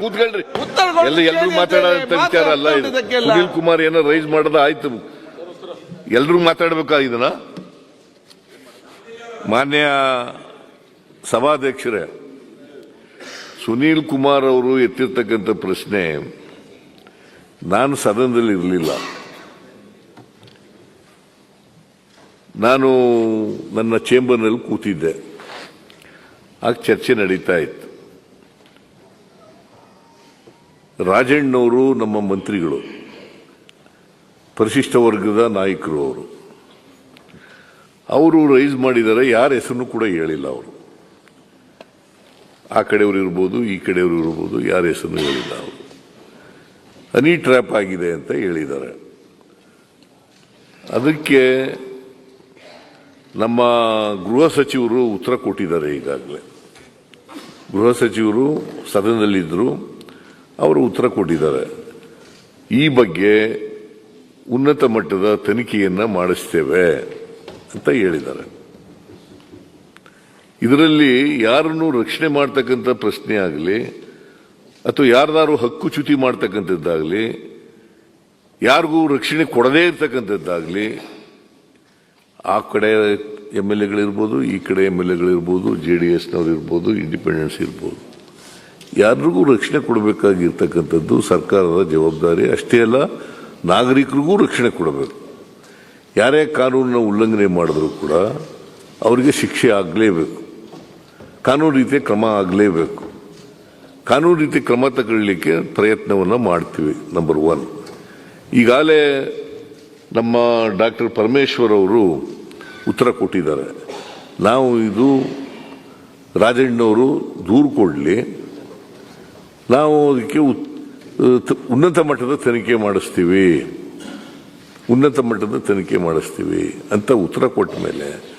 ಕೂತ್ಕೊಳ್ರಿ. ಎಲ್ಲ ಎಲ್ಲರೂ ವಿಚಾರ ಅಲ್ಲ ಇದು. ಸುನೀಲ್ ಕುಮಾರ್ ಏನೋ ರೈಸ್ ಮಾಡದ ಆಯ್ತು. ಎಲ್ರೂ ಮಾತಾಡ್ಬೇಕಾ ಇದನ್ನ? ಮಾನ್ಯ ಸಭಾಧ್ಯಕ್ಷರೇ ಸುನೀಲ್ ಕುಮಾರ್ ಅವರು ಎತ್ತಿರ್ತಕ್ಕಂಥ ಪ್ರಶ್ನೆ ನಾನು ಸದನದಲ್ಲಿ ಇರಲಿಲ್ಲ. ನಾನು ನನ್ನ ಚೇಂಬರ್ನಲ್ಲಿ ಕೂತಿದ್ದೆ. ಆಗ ಚರ್ಚೆ ನಡೀತಾ ಇತ್ತು. ರಾಜಣ್ಣವರು ನಮ್ಮ ಮಂತ್ರಿಗಳು, ಪರಿಶಿಷ್ಟ ವರ್ಗದ ನಾಯಕರು ಅವರು. ಅವರು ರೈಸ್ ಮಾಡಿದ್ದಾರೆ ಯಾರ ಹೆಸರನ್ನು ಕೂಡ ಹೇಳಿಲ್ಲ ಅವರು. ಆ ಕಡೆಯವರು ಇರ್ಬೋದು, ಈ ಕಡೆಯವರು ಇರ್ಬೋದು, ಯಾರ ಹೆಸರನ್ನು ಹೇಳಿಲ್ಲ ಅವರು. ಹನಿ ಟ್ರ್ಯಾಪ್ ಆಗಿದೆ ಅಂತ ಹೇಳಿದ್ದಾರೆ. ಅದಕ್ಕೆ ನಮ್ಮ ಗೃಹ ಸಚಿವರು ಉತ್ತರ ಕೊಟ್ಟಿದ್ದಾರೆ ಈಗಾಗಲೇ. ಗೃಹ ಸಚಿವರು ಸದನದಲ್ಲಿದ್ದರು. ಅವರು ಉತ್ತರ ಕೊಟ್ಟಿದ್ದಾರೆ. ಈ ಬಗ್ಗೆ ಉನ್ನತ ಮಟ್ಟದ ತನಿಖೆಯನ್ನು ಮಾಡಿಸ್ತೇವೆ ಅಂತ ಹೇಳಿದ್ದಾರೆ. ಇದರಲ್ಲಿ ಯಾರನ್ನು ರಕ್ಷಣೆ ಮಾಡ್ತಕ್ಕಂಥ ಪ್ರಶ್ನೆ ಆಗಲಿ, ಅಥವಾ ಯಾರ್ದಾರು ಹಕ್ಕುಚ್ಯುತಿ ಮಾಡ್ತಕ್ಕಂಥದ್ದಾಗಲಿ, ಯಾರಿಗೂ ರಕ್ಷಣೆ ಕೊಡದೇ ಇರ್ತಕ್ಕಂಥದ್ದಾಗಲಿ, ಆ ಕಡೆ ಎಂ ಎಲ್ ಎಗಳಿರ್ಬೋದು, ಈ ಕಡೆ ಎಂ ಎಲ್ ಎಗಳಿರ್ಬೋದು, ಜೆ ಡಿ ಎಸ್ನವ್ರು ಇರ್ಬೋದು, ಇಂಡಿಪೆಂಡೆನ್ಸ್ ಇರ್ಬೋದು. ಯಾರಿಗೂ ರಕ್ಷಣೆ ಕೊಡಬೇಕಾಗಿರ್ತಕ್ಕಂಥದ್ದು ಸರ್ಕಾರದ ಜವಾಬ್ದಾರಿ. ಅಷ್ಟೇ ಅಲ್ಲ, ನಾಗರಿಕರಿಗೂ ರಕ್ಷಣೆ ಕೊಡಬೇಕು. ಯಾರೇ ಕಾನೂನನ್ನ ಉಲ್ಲಂಘನೆ ಮಾಡಿದ್ರೂ ಕೂಡ ಅವರಿಗೆ ಶಿಕ್ಷೆ ಆಗಲೇಬೇಕು. ಕಾನೂನು ರೀತಿಯ ಕ್ರಮ ಆಗಲೇಬೇಕು. ಕಾನೂನು ರೀತಿ ಕ್ರಮ ತಗೊಳ್ಳಲಿಕ್ಕೆ ಪ್ರಯತ್ನವನ್ನು ಮಾಡ್ತೀವಿ ನಂಬರ್ ಒನ್ ಈಗಾಗಲೇ ನಮ್ಮ ಡಾಕ್ಟರ್ ಪರಮೇಶ್ವರ್ ಅವರು ಉತ್ತರ ಕೊಟ್ಟಿದ್ದಾರೆ. ನಾವು ಇದು ರಾಜಣ್ಣವರು ದೂರು ಕೊಡಲಿ ನಾವು ಅದಕ್ಕೆ ಉನ್ನತ ಮಟ್ಟದ ತನಿಖೆ ಮಾಡಿಸ್ತೀವಿ. ಉನ್ನತ ಮಟ್ಟದ ತನಿಖೆ ಮಾಡಿಸ್ತೀವಿ ಅಂತ ಉತ್ತರ ಕೊಟ್ಟ ಮೇಲೆ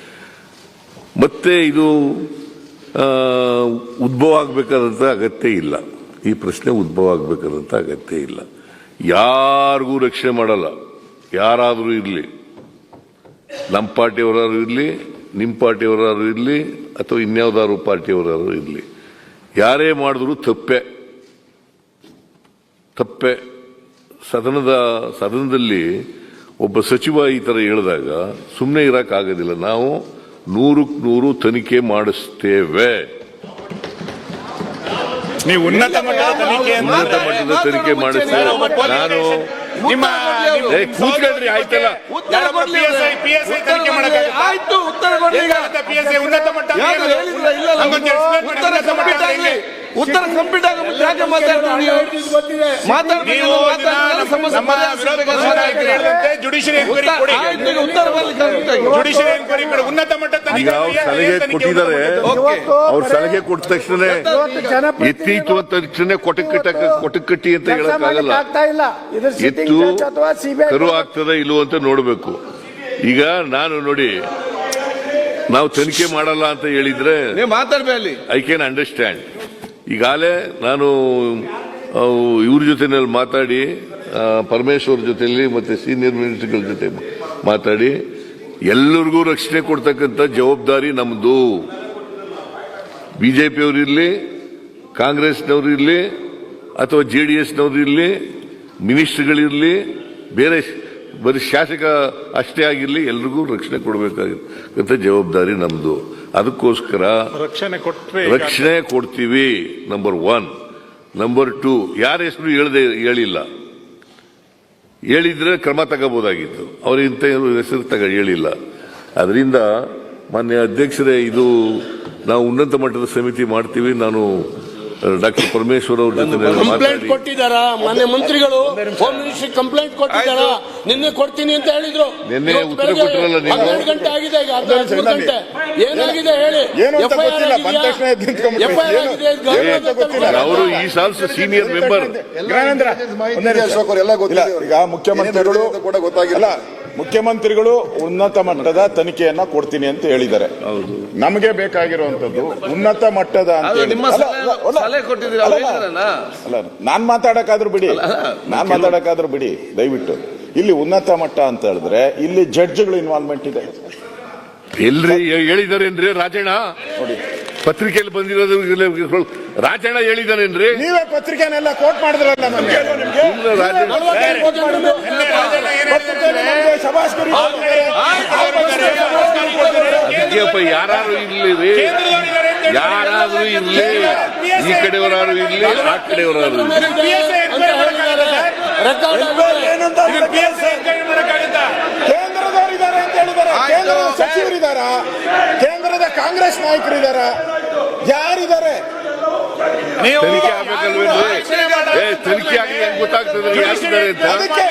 ಮತ್ತೆ ಇದು ಉದ್ಭವ ಆಗಬೇಕಾದಂಥ ಅಗತ್ಯ ಇಲ್ಲ. ಈ ಪ್ರಶ್ನೆ ಉದ್ಭವ ಆಗಬೇಕಾದಂಥ ಅಗತ್ಯ ಇಲ್ಲ. ಯಾರಿಗೂ ರಕ್ಷಣೆ ಮಾಡಲ್ಲ. ಯಾರಾದರೂ ಇರಲಿ. ನಮ್ಮ ಪಾರ್ಟಿಯವರಾದ್ರು ಇರಲಿ, ನಿಮ್ಮ ಪಾರ್ಟಿಯವರಾದ್ರು ಇರಲಿ, ಅಥವಾ ಇನ್ಯಾವುದಾದ್ರು ಪಾರ್ಟಿಯವರಾದ್ರು ಇರಲಿ. ಯಾರೇ ಮಾಡಿದ್ರು ತಪ್ಪೆ. ತಪ್ಪೆ. ಸದನದ ಸದನದಲ್ಲಿ ಒಬ್ಬ ಸಚಿವ ಈ ಥರ ಹೇಳಿದಾಗ ಸುಮ್ಮನೆ ಇರೋಕ್ಕಾಗೋದಿಲ್ಲ ನಾವು ನೂರಕ್ಕೆ ನೂರು ತನಿಖೆ ಮಾಡಿಸ್ತೇವೆ. ನೀವು ಉನ್ನತ ಮಟ್ಟದ ಉನ್ನತ ಮಟ್ಟದ ತನಿಖೆ ಮಾಡಿಸ್ತೇವೆ. ನಾನು ನಿಮ್ಮ ಉತ್ತರ ಕೂತ್ಕೊಳ್ರಿ ಆಯ್ತಲ್ಲ? ಆಯ್ತು ಕೊಡ್ಲಿ ಉನ್ನತ ಮಟ್ಟ ಇಲ್ಲ ಇಲ್ಲ. ಉತ್ತರ ಕಂಪ್ಲೀಟ್ ಅಂದ್ರೆ ಆಗಲಿ ಹೆಂಗೆ? ಉತ್ತರ ಕಂಪ್ಲೀಟ್ ಆಗ ಮುಂಚೆ ಯಾಕೆ ಮಾತಾಡ್ತೀರಿ ನೀವು ನೀವು ಮಾತಾಡ್ತಾರೆ ನಮ್ಮ- ಸಮಸ್ಯೆ ನಮ್ಮ ಪರಿಹಾರ ವಿರೋಧ ಸಿಗ್ಬೇಕು ಪಕ್ಷದ ನಾಯಕರು ಹೇಳಿದಂತೆ ಜುಡಿಷಿಯರಿ ಎನ್ಕ್ವೈರಿ ಉತ್ತರ- ಕೊಡಿ? ಆಯ್ತು, ಈಗ ಉತ್ತರ ಬರ್ಲಿ correct ಆಗಿ. ಜುಡಿಷಿಯರಿ ಎನ್ಕ್ವೈರಿ ಕೊಡಿ? ಉನ್ನತ ಮಟ್ಟ ತನಿಖೆ ಅವ್ರು ಏನ್- ಸಲಹೆ ಕೊಟ್ಟಿದ್ದಾರೆ. ಅವ್ರ ಸಲಹೆ ಕೊಟ್ಟ ತಕ್ಷಣ ಎತ್ತಿತ್ತು ಅಂತ ತಕ್ಷಣ ಕೊಟಕ್ ಕಟ್ಟಿ ಅಂತ ಹೇಳಕ್ಕಾಗಲ್ಲ. ಇಲ್ಲ. ಇದು ಸಿಟ್ಟಿಂಗ್ ಎತ್ತು ಕರು ಆಗ್ತದ ಇಲ್ವೋ ಅಂತ ನೋಡ್ಬೇಕು. ಈಗ ನಾನು ನೋಡಿ ನಾವು ತನಿಖೆ ಮಾಡಲ್ಲ ಅಂತ ಹೇಳಿದ್ರೆ ಐ ಕ್ಯಾನ್ ಅಂಡರ್ಸ್ಟ್ಯಾಂಡ್ ಈಗಾಗಲೇ ನಾನು ಇವ್ರ ಜೊತೆನಲ್ಲಿ ಮಾತಾಡಿ ಪರಮೇಶ್ವರ್ ಜೊತೆಯಲ್ಲಿ ಮತ್ತೆ ಸೀನಿಯರ್ ಮಿನಿಸ್ಟರ್ಗಳ ಜೊತೆ ಮಾತಾಡಿ, ಎಲ್ಲರಿಗೂ ರಕ್ಷಣೆ ಕೊಡ್ತಕ್ಕಂಥ ಜವಾಬ್ದಾರಿ ನಮ್ದು. ಬಿಜೆಪಿಯವರು ಇರಲಿ, ಕಾಂಗ್ರೆಸ್ನವ್ರು ಇರಲಿ, ಅಥವಾ ಜೆ ಡಿ ಎಸ್ನವ್ರು ಇರಲಿ ಮಿನಿಸ್ಟರ್ಗಳಿರಲಿ ಬೇರೆ ಬರೀ ಶಾಸಕ ಅಷ್ಟೇ ಆಗಿರಲಿ, ಎಲ್ರಿಗೂ ರಕ್ಷಣೆ ಕೊಡಬೇಕಾಗಿರ್ತಕ್ಕಂಥ ಜವಾಬ್ದಾರಿ ನಮ್ದು. ಅದಕ್ಕೋಸ್ಕರ ರಕ್ಷಣೆ ಕೊಟ್ಟರೆ ರಕ್ಷಣೆ ಕೊಡ್ತೀವಿ ನಂಬರ್ ಒನ್ ನಂಬರ್ ಟೂ ಯಾರ ಹೆಸರು ಹೇಳದೆ ಹೇಳಿಲ್ಲ. ಹೇಳಿದ್ರೆ ಕ್ರಮ ತಗೋಬಹುದಾಗಿತ್ತು ಅವ್ರು ಇಂಥ ಹೆಸರು ತಗ ಹೇಳಿಲ್ಲ. ಅದರಿಂದ ಮಾನ್ಯ ಅಧ್ಯಕ್ಷರೇ ಇದು ನಾವು ಉನ್ನತ ಮಟ್ಟದ ಸಮಿತಿ ಮಾಡ್ತೀವಿ. ನಾನು ಡಾಕ್ಟರ್ ಪರಮೇಶ್ವರ್ ಅವ್ರ ಜೊತೆ ಕಂಪ್ಲೇಂಟ್ ಕೊಟ್ಟಿದ್ದಾರ? ಮಾನ್ಯ ಮಂತ್ರಿಗಳು ಹೋಮ್ ಮಿನಿಸ್ಟ್ರಿ ಕಂಪ್ಲೇಂಟ್ ಕೊಟ್ಟಿದ್ದಾರ? ನಿನ್ನೆ ಕೊಡ್ತೀನಿ ಅಂತ ಹೇಳಿದ್ರು. ನಿನ್ನೆ ಉತ್ತರ ಕೊಟ್ಟಿರಲ್ಲ ನೀವು. ಹನ್ನೆರಡು ಗಂಟೆ ಆಗಿದೆ ಈಗ ಅರ್ಧ ಗಂಟೆ. ಏನಾಗಿದೆ ಹೇಳಿ. ಅವರು ಈ ಸಾಲ್ಸ್ ಸೀನಿಯರ್ ಮೆಂಬರ್ ಅಶೋಕ್ ಅವರು ನಿಮಿಷ. ಎಲ್ಲ ಗೊತ್ತಿಲ್ಲ ಈಗ ಮುಖ್ಯಮಂತ್ರಿಗಳು ಕೂಡ ಗೊತ್ತಾಗಿಲ್ಲ. ಮುಖ್ಯಮಂತ್ರಿಗಳು ಉನ್ನತ ಮಟ್ಟದ ತನಿಖೆಯನ್ನ ಕೊಡ್ತೀನಿ ಅಂತ ಹೇಳಿದ್ದಾರೆ. ನಮಗೆ ಬೇಕಾಗಿರುವಂತದ್ದು ಉನ್ನತ ಮಟ್ಟದ ಅಂತ ಹೇಳಿ- ನಿಮ್ಮ ಅಲ್ಲ, ಅಲ್ಲ, ಅಲ್ಲ, ನಾನ್ ಮಾತಾಡಕ್ಕಾದ್ರೂ ಬಿಡಿ. ನಾನ್ ಮಾತಾಡಕ್ಕಾದ್ರೂ ಬಿಡಿ. ದಯವಿಟ್ಟು. ಇಲ್ಲಿ ಉನ್ನತ ಮಟ್ಟ ಅಂತ ಹೇಳಿದ್ರೆ ಇಲ್ಲಿ ಜಡ್ಜ್ಗಳು ಇನ್ವಾಲ್ವ್ಮೆಂಟ್ ಇದೆ. ಎಲ್ರಿ ಹೇಳಿದಾರೇನ್ರಿ ರಾಜಣ್ಣ? ನೋಡಿ. ಪತ್ರಿಕೆಯಲ್ಲಿ ಬಂದಿರೋದು ರಾಜಣ್ಣ ಹೇಳಿದಾನೇನ್ರಿ? ನೀವೇ ಪತ್ರಿಕೆನೆಲ್ಲ ಕೋಟ್ ಮಾಡಿದ್ರಲ್ಲ. ಇದೆಯಪ್ಪ ಯಾರು ಇರ್ಲಿ ರೀ. ಯಾರಾದ್ರೂ ಇರ್ಲಿ. ಈ ಕಡೆಯವರಾರು ಇರ್ಲಿ. ಆ ಕಡೆಯವರಾರು ಇರ್ಲಿ. ಏನಂತ ಕೇಂದ್ರದವರು ಇದ್ದಾರೆ ಅಂತ ಹೇಳಿದ್ದಾರೆ ಕೇಂದ್ರ ಸಚಿವರಿದ್ದಾರ? ಕಾಂಗ್ರೆಸ್ ನಾಯಕರು ಇದಾರ ತನಿಖೆ ಆಗ್ಬೇಕಲ್ವೇನ್ರಿ ಏ ತನಿಖೆ ಆಗಿ ಹೆಂಗ್ ಗೊತ್ತಾಗ್ತದೆ ಯಾರಿದ್ದಾರೆ ಅಂತ? ಅದಕ್ಕೆ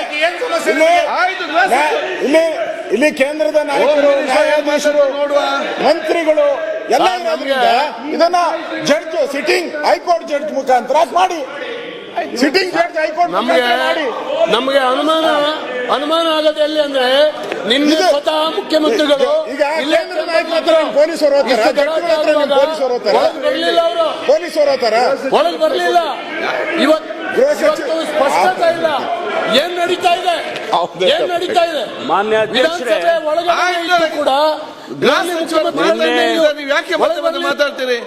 ಇಲ್ಲಿ ಇಲ್ಲಿ ಕೇಂದ್ರದ ನಾಯಕರು ನ್ಯಾಯಾಧೀಶರು ಮಂತ್ರಿಗಳು ಎಲ್ಲ ಇದನ್ನ ಜಡ್ಜ್ ಸಿಟ್ಟಿಂಗ್ ಹೈಕೋರ್ಟ್ ಜಡ್ಜ್ ಮುಖಾಂತರ ಮಾಡಿ. ಸಿಟ್ಟಿಂಗ್ ಜಡ್ಜ್ ಹೈಕೋರ್ಟ್ ನಮಗೆ ಮಾಡಿ. ನಮಗೆ ಅನುಮಾನ ಅನುಮಾನ ಆಗೋದು ಎಲ್ಲಿ ಅಂದ್ರೆ ನಿನ್ನೆ ಇದು- ಸ್ವತಃ ಮುಖ್ಯಮಂತ್ರಿಗಳು ಈಗ ಇಲ್ಲೇ ಪೊಲೀಸರು ಪೊಲೀಸರು ಹೋಗ್ತಾರ ಒಳಗೆ ಬರ್ಲಿಲ್ಲ ಅವರು. ಪೊಲೀಸರು ಹೋಗ್ತಾರ ಒಳಗೆ ಬರ್ಲಿಲ್ಲ. ಇವತ್ತು ಸ್ಪಷ್ಟತೆ ಇಲ್ಲ. ನಡೀತಾ ಇದೆ. ಏನ್ ನಡೀತಾ ಇದೆ? ಮಾನ್ಯ ಅಧ್ಯಕ್ಷರೇ ವಿಧಾನಸಭೆ ಒಳಗಡೆ ಕೂಡ ಮಾತಾಡ್ತೀರಿ?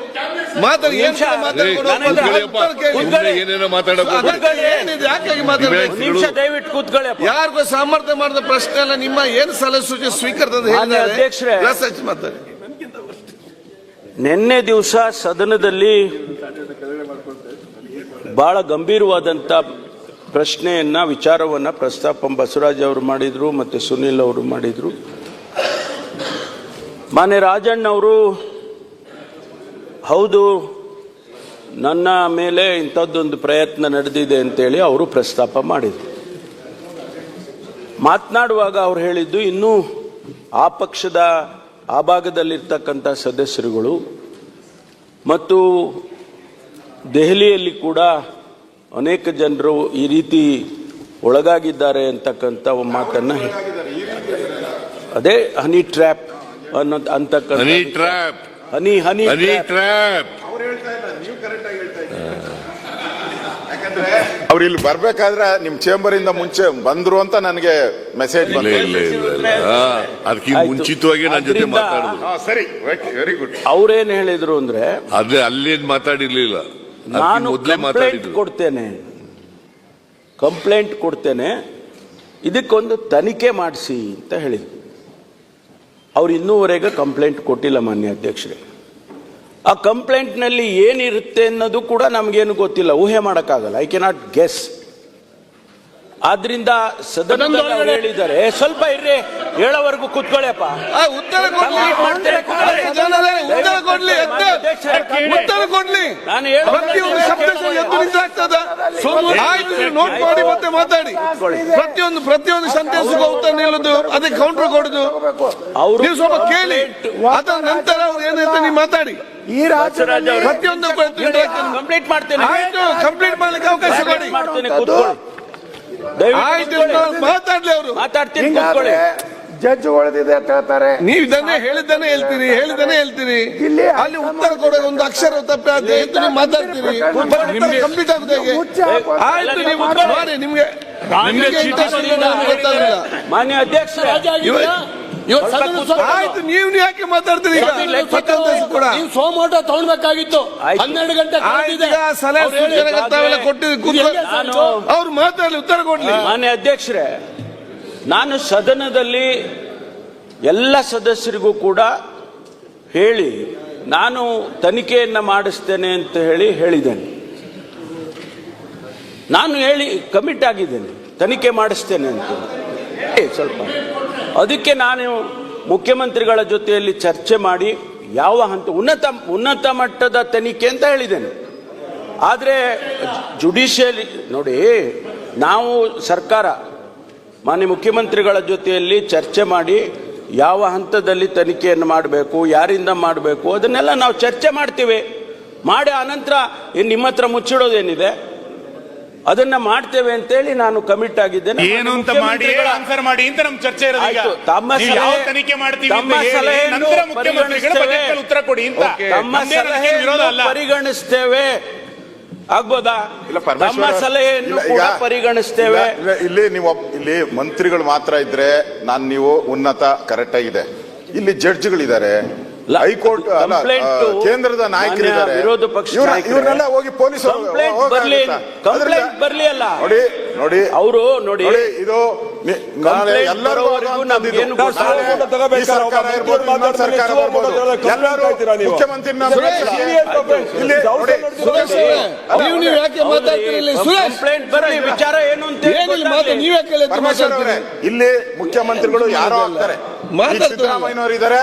ಯಾರಿಗೂ ಸಾಮರ್ಥ್ಯ ಮಾಡಿದ ಪ್ರಶ್ನೆ ಅಲ್ಲ ನಿಮ್ಮ ಏನ್ ಸಲಹೆ ಸೂಚನೆ ಸ್ವೀಕರಿಸ ಅಂತ ಮಾನ್ಯ ಹೇಳಿದ್ದಾರೆ. ಅಧ್ಯಕ್ಷರೇ. ಪ್ಲಸ್ ಹಚ್ಚಿ ಮಾತಾಡಿ. ನಿನ್ನೆ ದಿವಸ ಸದನದಲ್ಲಿ ಬಹಳ ಗಂಭೀರವಾದಂತ ಪ್ರಶ್ನೆಯನ್ನ, ವಿಚಾರವನ್ನು ಪ್ರಸ್ತಾಪ ಬಸವರಾಜ್ ಅವರು ಮಾಡಿದರು ಮತ್ತು ಸುನಿಲ್ ಅವರು ಮಾಡಿದರು. ಮಾನ್ಯ ರಾಜಣ್ಣ ಅವರು, ಹೌದು, ನನ್ನ ಮೇಲೆ ಇಂಥದ್ದೊಂದು ಪ್ರಯತ್ನ ನಡೆದಿದೆ ಅಂತೇಳಿ ಅವರು ಪ್ರಸ್ತಾಪ ಮಾಡಿದರು. ಮಾತನಾಡುವಾಗ ಅವ್ರು ಹೇಳಿದ್ದು, ಇನ್ನೂ ಆ ಪಕ್ಷದ, ಆ ಭಾಗದಲ್ಲಿರ್ತಕ್ಕಂಥ ಸದಸ್ಯರುಗಳು ಮತ್ತು ದೆಹಲಿಯಲ್ಲಿ ಕೂಡ ಅನೇಕ ಜನರು ಈ ರೀತಿ ಒಳಗಾಗಿದ್ದಾರೆ ಅಂತಕ್ಕಂಥ ಮಾತನ್ನು ಅದೇ ಹನಿ ಟ್ರ್ಯಾಪ್ ಅನ್ನೋ ಅಂತಕ್ಕಂಥ ಹನಿ ಟ್ರ್ಯಾಪ್. ಹನಿ ಹನಿ ಹನಿ. ಟ್ರ್ಯಾಪ್. ಅವ್ರು ಇಲ್ಲಿ ಬರ್ಬೇಕಾದ್ರೆ ನಿಮ್ ಚೇಂಬರ್ ಇಂದ ಮುಂಚೆ ಬಂದ್ರು ಅಂತ ನನಗೆ ಮೆಸೇಜ್ ಅದಕ್ಕೆ. ಮುಂಚಿತವಾಗಿ ನನ್ನ ಜೊತೆ ಮಾತಾಡಿದ್ರು. ಹಾ, ಸರಿ ವೆರಿ ಗುಡ್ ಅವ್ರೇನ್ ಹೇಳಿದ್ರು ಅಂದ್ರೆ ಅದೇ ಅಲ್ಲೇನ್ ಮಾತಾಡಿರ್ಲಿಲ್ಲ. ನಾನು ಕಂಪ್ಲೇಂಟ್ ಕೊಡ್ತೇನೆ. ಕಂಪ್ಲೇಂಟ್ ಕೊಡ್ತೇನೆ. ಇದಕ್ಕೊಂದು ತನಿಖೆ ಮಾಡಿಸಿ ಅಂತ ಹೇಳಿದ್ರು. ಅವ್ರು ಇನ್ನೂವರೆಗೆ ಕಂಪ್ಲೇಂಟ್ ಕೊಟ್ಟಿಲ್ಲ ಮಾನ್ಯ ಅಧ್ಯಕ್ಷರೇ. ಆ ಕಂಪ್ಲೇಂಟ್ನಲ್ಲಿ ಏನಿರುತ್ತೆ ಅನ್ನೋದು ಕೂಡ ನಮಗೇನು ಗೊತ್ತಿಲ್ಲ. ಊಹೆ ಮಾಡೋಕ್ಕಾಗಲ್ಲ. ಐ ಕೆನಾಟ್ ಗೆಸ್ ಆದ್ರಿಂದ ಸದನದಲ್ಲಿ ಅವ್ರು ಹೇಳಿದ್ದಾರೆ "ಏ, ಸ್ವಲ್ಪ ಇರ್ರಿ ಹೇಳೋವರೆಗೂ ಕುತ್ಕೊಳ್ಳಪ್ಪ ಉತ್ತರ ಕೊಡ್ಲಿ. ನಾನು ನೋಟ್ ಮಾಡಿ ಮತ್ತೆ ಮಾತಾಡಿ. ಪ್ರತಿಯೊಂದು ಪ್ರತಿಯೊಂದು ಸೆಂಟೆನ್ಸ್ಗೂ ಉತ್ತರ ನಿಲ್ಲುದು ಅದಕ್ಕೆ ಕೌಂಟರ್ ಕೊಡುದು. ಅವ್ರು ನೀವು ಸ್ವಲ್ಪ ಕೇಳಿ. ಅದರ ನಂತರ ಅವ್ರು ಏನಂತ ನೀವು ಮಾತಾಡಿ. ಈ ರಾಜ್ಯದಲ್ಲಿ ಪ್ರತಿಯೊಂದು ಕಂಪ್ಲೀಟ್ ಮಾಡ್ತೇನೆ. ಕಂಪ್ಲೀಟ್ ಮಾಡ್ಲಿಕ್ಕೆ ಅವಕಾಶ ಕೊಡಿ. ಮಾತಾಡ್ಲಿ ಅವರು. ಮಾತಾಡ್ತೀನಿ ಹಿಂಗಾದ್ರೆ ಜಡ್ಜ್ಗಳಿದೆ ಅಂತ ಹೇಳ್ತಾರೆ. ನೀವು ಇದನ್ನೇ ಹೇಳಿದ್ದಾನೆ ಹೇಳ್ತೀರಿ ಹೇಳಿದ್ದಾನೆ ಹೇಳ್ತೀರಿ. ಇಲ್ಲಿ ಅಲ್ಲಿ ಉತ್ತರ ಕೊಡೋ ಒಂದು ಅಕ್ಷರ ತಪ್ಪೆ ಆದ್ರೆ ಅಂತ ನೀವು ಮಾತಾಡ್ತೀರಿ. ಕಂಪ್ಲೀಟ್ ಆಗುತ್ತೆ ಆಯ್ತು ನೀವು ಮಾಡಿ ನಿಮ್ಗೆ ಮಾನ್ಯ ಅಧ್ಯಕ್ಷರೇ ಆಯ್ತು ನೀವು ಯಾಕೆ ಮಾತಾಡ್ತೀರಿ ಈಗ? ಪ್ರತಿಯೊಂದು ಕೂಡ. ನೀವು ಸೋಮೋಟ ತಗೊಳ್ಬೇಕಾಗಿತ್ತು. ಆಯ್ತು. ಹನ್ನೆರಡು ಗಂಟೆ ಅವ್ರು ಮಾತಾಡ್ಲಿ ಉತ್ತರ ಕೊಡ್ಲಿ. ಮಾನ್ಯ ಅಧ್ಯಕ್ಷರೇ ನಾನು ಸದನದಲ್ಲಿ ಎಲ್ಲ ಸದಸ್ಯರಿಗೂ ಕೂಡ ಹೇಳಿ ನಾನು ತನಿಖೆಯನ್ನ ಮಾಡಿಸ್ತೇನೆ ಅಂತ ಹೇಳಿ ಹೇಳಿದ್ದೇನೆ. ನಾನು ಹೇಳಿ ಕಮಿಟ್ ಆಗಿದ್ದೇನೆ ತನಿಖೆ ಮಾಡಿಸ್ತೇನೆ ಅಂತ ಸ್ವಲ್ಪ. ಅದಕ್ಕೆ ನಾನು ಮುಖ್ಯಮಂತ್ರಿಗಳ ಜೊತೆಯಲ್ಲಿ ಚರ್ಚೆ ಮಾಡಿ ಯಾವ ಹಂತ, ಉನ್ನತ ಉನ್ನತ ಮಟ್ಟದ ತನಿಖೆ ಅಂತ ಹೇಳಿದ್ದೇನೆ. ಆದರೆ ಜುಡಿಷಿಯಲಿ, ನೋಡಿ, ನಾವು ಸರ್ಕಾರ, ಮಾನ್ಯ ಮುಖ್ಯಮಂತ್ರಿಗಳ ಜೊತೆಯಲ್ಲಿ ಚರ್ಚೆ ಮಾಡಿ ಯಾವ ಹಂತದಲ್ಲಿ ತನಿಖೆಯನ್ನು ಮಾಡಬೇಕು, ಯಾರಿಂದ ಮಾಡಬೇಕು, ಅದನ್ನೆಲ್ಲ ನಾವು ಚರ್ಚೆ ಮಾಡ್ತೀವಿ. ಮಾಡಿ ಆನಂತರ ನಿಮ್ಮ ಹತ್ರ ಮುಚ್ಚಿಡೋದೇನಿದೆ? ಅದನ್ನ ಮಾಡ್ತೇವೆ ಅಂತೇಳಿ ನಾನು ಕಮಿಟ್ ಆಗಿದ್ದೇನೆ. ಏನು ಅಂತ ಮಾಡಿ ಆನ್ಸರ್ ಮಾಡಿ ಅಂತ ನಮ್ಮ ಚರ್ಚೆ ಇರೋದು ಈಗ. ತಮ್ಮ ನೀವು ಯಾವ ಸಲಹೆ- ತನಿಖೆ ಮಾಡ್ತೀವಿ ತಮ್ಮ ಸಲಹೆಯನ್ನು ನಂತರ ಮುಖ್ಯಮಂತ್ರಿಗಳು ಉತ್ತರ ಕೊಡಿ ಅಂತ. ತಮ್ಮ ಸಲಹೆ ವಿರೋಧ ಅಲ್ಲ. ಪರಿಗಣಿಸ್ತೇವೆ. ಆಗ್ಬೋದಾ? ಇಲ್ಲ ಪರಮೇಶ್ವರ ತಮ್ಮ ಸಲಹೆಯನ್ನು ಕೂಡ ಪರಿಗಣಿಸ್ತೇವೆ. ಇಲ್ಲ, ನೀವು ಇಲ್ಲಿ ಮಂತ್ರಿಗಳು ಮಾತ್ರ ಇದ್ರೆ ನಾನು ನೀವು ಉನ್ನತ ಕರೆಕ್ಟ್ ಆಗಿದೆ. ಇಲ್ಲಿ ಜಡ್ಜ್ಗಳಿದ್ದಾರೆ ಹೈಕೋರ್ಟ್ ಕೇಂದ್ರದ ನಾಯಕರಿದ್ದಾರೆ. ವಿರೋಧ ಪಕ್ಷ ಇವರೆಲ್ಲ ಹೋಗಿ ಪೊಲೀಸ್ ಕಂಪ್ಲೇಂಟ್? ಬರ್ಲಿ ಕಂಪ್ಲೇಂಟ್ ಬರ್ಲಿ ಅಲ್ಲ. ನೋಡಿ ನೋಡಿ. ಅವರು ನೋಡಿ ಇದು ವಿಚಾರ ಏನು ಅಂತ ಇಲ್ಲಿ ಮುಖ್ಯಮಂತ್ರಿಗಳು ಯಾರೋ ಆಗ್ತಾರೆ. ಮಾತಾಡ್ತಾರೆ. ಸಿದ್ದರಾಮಯ್ಯನವರು ಇದ್ದಾರೆ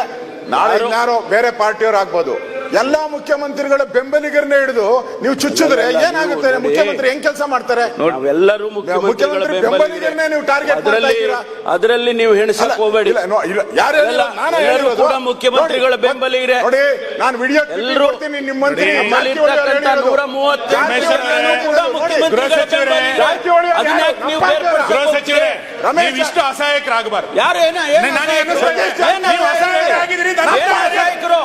ನಾಳೆ ಇನ್ಯಾರೋ ಬೇರೆ ಪಾರ್ಟಿಯವರು ಆಗ್ಬೋದು. ಎಲ್ಲಾ ಮುಖ್ಯಮಂತ್ರಿಗಳ ಬೆಂಬಲಿಗರನ್ನ ಹಿಡಿದು ನೀವು ಚುಚ್ಚಿದ್ರೆ ಏನಾಗುತ್ತೆ ಮುಖ್ಯಮಂತ್ರಿ ಹೆಂಗ್ ಕೆಲಸ ಮಾಡ್ತಾರೆ ನಾವೆಲ್ಲರೂ ಮುಖ್ಯಮಂತ್ರಿಗಳ ಮುಖ್ಯಮಂತ್ರಿ ಬೆಂಬಲಿಗರೇ. ಬೆಂಬಲಿಗರನ್ನೇ ನೀವು ಟಾರ್ಗೆಟ್ ಮಾಡ್ತಾ ಅದರಲ್ಲಿ ಇದ್ದೀರಾ ಅದರಲ್ಲಿ ನೀವು ಹೆಣಸಕ್ ಹೋಗಬೇಡಿ ಇಲ್ಲ, ನೋ- ಇಲ್ಲ, ಯಾರು ಹೇಳಿಲ್ಲ? ಎಲ್ಲ- ನಾನೇ ಎಲ್ಲರೂ ಹೇಳಿರೋದು. ಕೂಡ ಮುಖ್ಯಮಂತ್ರಿಗಳ ನೋಡಿ, ಬೆಂಬಲಿಗರೇ. ನೋಡಿ ನಾನು ವಿಡಿಯೋ ಎಲ್ಲರೂ ಕೊಡ್ತೀನಿ ನಿಮ್ಮ ಮಂತ್ರಿ ನಮ್ಮಲ್ಲಿ ಜಾರಕಿಹೊಳಿ ಅವರು ಇರ್ತಕ್ಕಂಥ ಹೇಳಿರೋದು. ನೂರ ಮೂವತ್ತು ಜಾರಕಿಹೊಳಿ ಅವರು ಕೂಡ ಮುಖ್ಯಮಂತ್ರಿಗಳ ಗೃಹ ಜಾರಕಿಹೊಳಿ ಅವರು ಅದನ್ನ ಯಾಕೆ ನೀವು ನಮ್ಮ ಗೃಹ ಸಚಿವರೇ ರಮೇಶ್ ನೀವು ಇಷ್ಟು ಅಸಹಾಯಕರಾಗಬಾರ್ದು ಯಾರು ಏನ ಏನ ನಾನು. ಏನ ಏನು ಅಸಹಾಯಕರಾಗಿದ್ದೀರಿ. ಏನು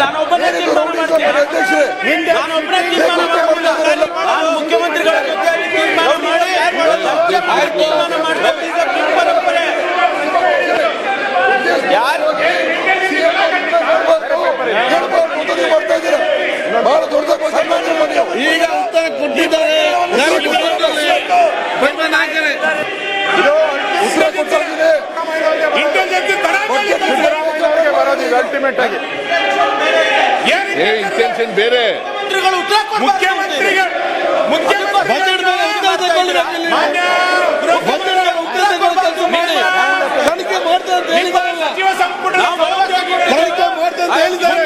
ನಾನೊಬ್ಬನೇ ತೀರ್ಮಾನ ಮಾಡ್ತೀನಿ. ನಾನೊಬ್ಬನೇ ತೀರ್ಮಾನ ಮಾಡ್ತೀನಿ. ನಾನು ಮುಖ್ಯಮಂತ್ರಿಗಳ ಜೊತೆ ತೀರ್ಮಾನ ಮಾಡಿ? ತೀರ್ಮಾನ ಮಾಡ್ತೇವೆ ಈಗ ನಿಮ್ಮ ಪರಂಪರೆ ಯಾರು ಮಾಡ್ತಾ ಇದ್ದೀರಾ ಬಹಳ ದೊಡ್ಡದಾಗಿ ಸನ್ಮಾನ ಮಾಡಿ ನೀವು. ಈಗ ಉತ್ತರ ಕೊಟ್ಟಿದ್ದಾರೆ ನಾನು ಕೊಟ್ಟಿದ್ದಾರೆ. ಪ್ರಧಾನ ನಾಯಕರೇ ಉತ್ತರ ಕೊಡ್ತಾ ಇದ್ದೀನಿ. Intelligence ತಡ ಮಾಡಿದ್ರೆ ಸಿದ್ದರಾಮಯ್ಯ ಬರೋದು ಅಲ್ಟಿಮೇಟ್ ಆಗಿ ಏನಕ್ಕೆ ಏ ಇಂಟೆನ್ಷನ್ ಬೇರೆ ಮಂತ್ರಿಗಳು ಉತ್ತರ ಕೊಡ್ಬಾರ್ದು. ಮುಖ್ಯಮಂತ್ರಿಗಳು ಮುಖ್ಯಮಂತ್ರಿ ಬಜೆಟ್ ಮೇಲೆ ಉತ್ತರ ತಗೊಳ್ಬೇಕು ಇಲ್ಲಿ. ಮಾನ್ಯ ಗೃಹ ಬಜೆಟ್ ಮೇಲೆ ಉತ್ತರ ತಗೊಳ್ಳೋ ಕೆಲಸ ಮಾಡಿ ತನಿಖೆ ಮಾಡ್ತಾ ಅಂತ ಹೇಳಿದಾರಲ್ಲ ತನಿಖೆ ಮಾಡ್ತಾ ಹೇಳಿದ್ದಾರೆ.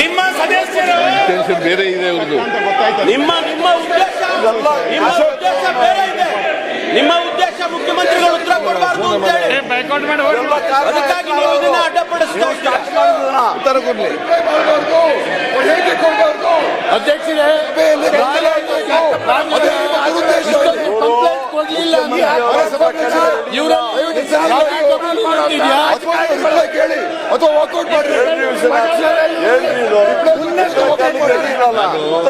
ನಿಮ್ಮ ಸದಸ್ಯರು ಇಂಟೆನ್ಷನ್ ಬೇರೆ ಇದೆ ಅವ್ರದ್ದು ನಿಮ್ಮ ನಿಮ್ಮ ಉದ್ದೇಶ ನಿಮ್ಮ ಉದ್ದೇಶ ಬೇರೆ ಇದೆ. ನಿಮ್ಮ ಉದ್ದೇಶ ಮುಖ್ಯಮಂತ್ರಿಗಳು ಉತ್ತರ ಕೊಡಬಾರದು ಅಂತ ಹೇಳಿ. ಅದಕ್ಕಾಗಿ ನೀವು ಇದನ್ನ ಅಡ್ಡಪಡಿಸ್ತಾ ಇದ್ದೀರಾ ಉತ್ತರ ಕೊಡ್ಲಿ ಅಧ್ಯಕ್ಷರೇ ಕೇಳಿ ಅಥವಾ ವಾಕೌಟ್ ಮಾಡಿ ಉನ್ನತ ವಾಕೌಟ್